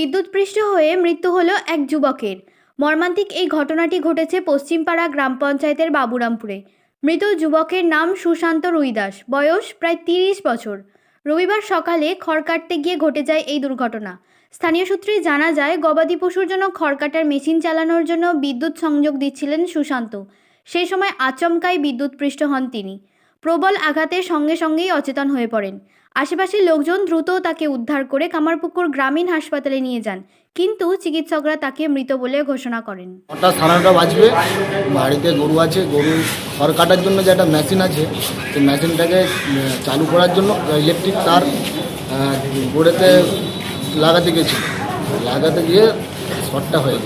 বিদ্যুৎপৃষ্ট হয়ে মৃত্যু হলো এক যুবকের। মর্মান্তিক এই ঘটনাটি ঘটেছে পশ্চিমপাড়া গ্রাম পঞ্চায়েতের বাবুরামপুরে। মৃত যুবকের নাম সুশান্ত রুইদাস, বয়স প্রায় তিরিশ বছর। রবিবার সকালে খড় কাটতে গিয়ে ঘটে যায় এই দুর্ঘটনা। স্থানীয় সূত্রে জানা যায়, গবাদি পশুর জন্য খড় কাটার মেশিন চালানোর জন্য বিদ্যুৎ সংযোগ দিচ্ছিলেন সুশান্ত। সেই সময় আচমকাই বিদ্যুৎপৃষ্ট হন তিনি। প্রবল আঘাতের সঙ্গে সঙ্গেই অচেতন হয়ে পড়েন। আশেপাশের লোকজন দ্রুত তাকে উদ্ধার করে কামারপুকুর গ্রামীণ হাসপাতালে নিয়ে যান, কিন্তু চিকিৎসকরা তাকে মৃত বলে ঘোষণা করেন। নটা সাড়ে নটা বাজবে। বাড়িতে গরু আছে, গরু খড় কাটার জন্য যে একটা মেশিন আছে, সেই মেশিনটাকে চালু করার জন্য ইলেকট্রিক তার গোড়েতে লাগাতে গেছে। লাগাতে গিয়ে শর্টটা হয়ে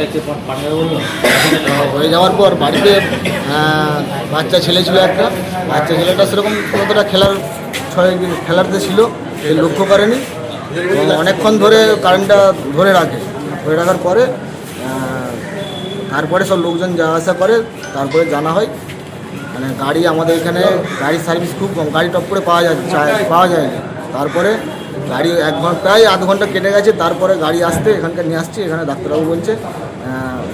হয়ে যাওয়ার পর বাড়িতে বাচ্চা ছেলে ছিল একটা। বাচ্চা ছেলেটা সেরকম কতটা খেলার ছয় খেলাতে ছিল, সে লক্ষ্য করেনি। অনেকক্ষণ ধরে কারেন্টটা ধরে রাখে। ধরে রাখার পরে তারপরে সব লোকজন যাওয়া আসা করে, তারপরে জানা হয়। মানে গাড়ি আমাদের এখানে, গাড়ির সার্ভিস খুব কম, গাড়ি টপ করে পাওয়া যায় পাওয়া যায় তারপরে গাড়ি এক ঘণ্টা প্রায় আধ ঘণ্টা কেটে গেছে তারপরে গাড়ি আসতে এখানকার নিয়ে আসছি এখানে ডাক্তারবাবু বলছে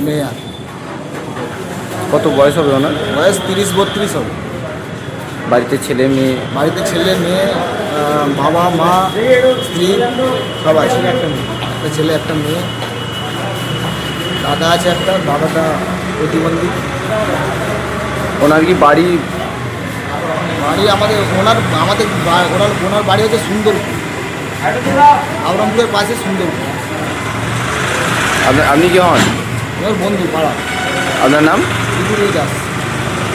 মেয়ে আর। কত বয়স হবে ওনার? বয়স তিরিশ বত্রিশ হবে। বাড়িতে ছেলে মেয়ে? বাড়িতে ছেলে মেয়ে বাবা মা স্ত্রী সব আছে। একটা ছেলে একটা মেয়ে। দাদা আছে একটা দাদাটা প্রতিবন্ধী। ওনার কি বাড়ি? বাড়ি আমাদের ওনার আমাদের ওনার ওনার বাড়ি হচ্ছে সুন্দরপুর। আবরামপুরের পাশে সুন্দরপুর আপনার আপনি কি হন? ওনার বন্ধু পাড়া। আপনার নাম? ইঁদুরুই দাস।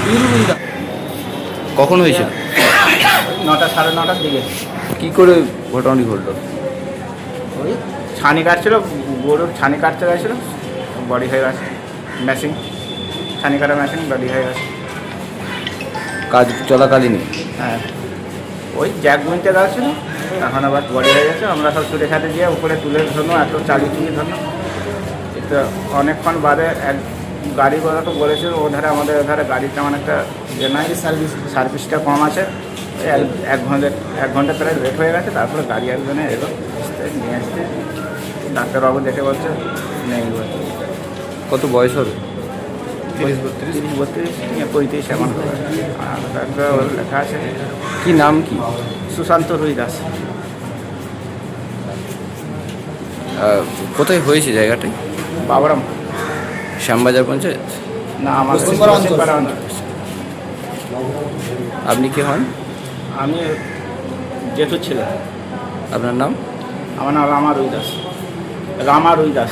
ইঁদুরুই দাস। কখন হয়েছে? নটা সাড়ে নটার দিকে। কি করে ঘটনাটি ঘটলো? ওই ছানি কাটছিল গরুর ছানি কাটতে গেছিল বডি হয়ে গেছে মেশিন ছানি কাটা মেশিন বডি হয়ে গেছে কাজ চলাকালীনই? হ্যাঁ। ওই জ্যাক গুনতে গেছিল তখন আবার বডি হয়ে গেছে আমরা সব ছুটে খাতে গিয়ে উপরে তুলে ধরলো এত চালিয়ে তুলে ধরলো এটা অনেকক্ষণ বাদে এক গাড়ি কথা তো বলেছিল ও ধারে আমাদের ধারে গাড়ি তেমন একটা ইয়ে নাই সার্ভিস। সার্ভিসটা কম আছে। এক এক ঘণ্টা এক ঘণ্টা প্রায় লেট হয়ে গেছে তারপরে গাড়ি একজনে এলো নিয়ে আসতে। ডাক্তারবাবু দেখে বলছে নেই বলছে কত বয়স হবে? তিরিশ বত্রিশ? তিরিশ বত্রিশ? নিয়ে পঁয়ত্রিশ এমন। হবে আর তারপরে লেখা আছে। কি নাম কি? সুশান্ত রুই দাস। কোথায় হয়েছে জায়গাটায় বাবরাম। শ্যামবাজার পঞ্চায়েত? না আমার। আপনি কি হন? আমি জেঠুর ছিলাম আপনার নাম? আমার নাম রামা রুই দাস। রামা রুই দাস।